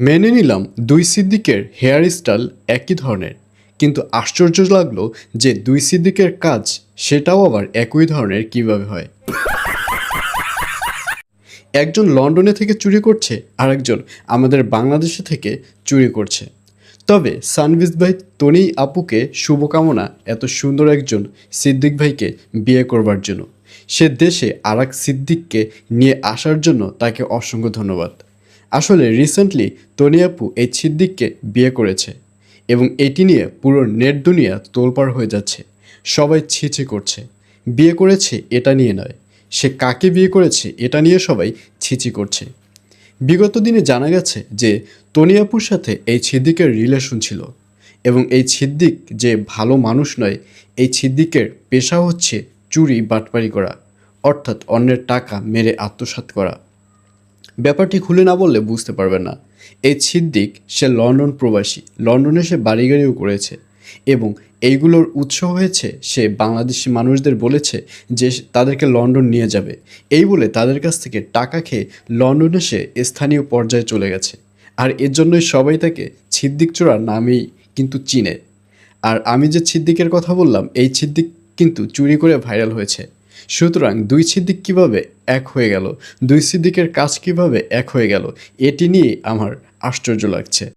মেনে নিলাম দুই সিদ্দিকের হেয়ার স্টাইল একই ধরনের। কিন্তু আশ্চর্য লাগল যে দুই সিদ্দিকের কাজ সেটাও আবার একই ধরনের কীভাবে হয়। একজন লন্ডনে থেকে চুরি করছে আর একজন আমাদের বাংলাদেশে থেকে চুরি করছে। তবে সানভিজ ভাই তনি আপুকে শুভকামনা এত সুন্দর একজন সিদ্দিক ভাইকে বিয়ে করবার জন্য। সে দেশে আর এক সিদ্দিককে নিয়ে আসার জন্য তাকে অসংখ্য ধন্যবাদ। আসলে রিসেন্টলি তনি আপু এই সিদ্দিককে বিয়ে করেছে এবং এটি নিয়ে পুরো নেট দুনিয়া তোলপাড় হয়ে যাচ্ছে, সবাই ছিছি করছে। বিয়ে করেছে এটা নিয়ে নয়, সে কাকে বিয়ে করেছে এটা নিয়ে সবাই ছিছি করছে। বিগত দিনে জানা গেছে যে তনিয়াপুর সাথে এই ছিদ্দিকের রিলেশন ছিল এবং এই ছিদ্দিক যে ভালো মানুষ নয়, এই ছিদ্দিকের পেশা হচ্ছে চুরি, বাটপারি করা, অর্থাৎ অন্যের টাকা মেরে আত্মসাৎ করা। ব্যাপারটি খুলে না বললে বুঝতে পারবেন না। এই ছিদ্দিক সে লন্ডন প্রবাসী, লন্ডনে সে বাড়ি গাড়িও করেছে এবং এইগুলোর উৎস হয়েছে সে বাংলাদেশি মানুষদের বলেছে যে তাদেরকে লন্ডন নিয়ে যাবে। এই বলে তাদের কাছ থেকে টাকা খেয়ে লন্ডনে সে স্থানীয় পর্যায়ে চলে গেছে। আর এর জন্যই সবাই তাকে ছিদ্দিক চোরা নামেই কিন্তু চিনে। আর আমি যে ছিদ্দিকের কথা বললাম, এই ছিদ্দিক কিন্তু চুরি করে ভাইরাল হয়েছে। সুতরাং দুই সিদ্দিক কীভাবে এক হয়ে গেল? দুই সিদ্দিকের কাজ কীভাবে এক হয়ে গেল? এটি নিয়ে আমার আশ্চর্য লাগছে।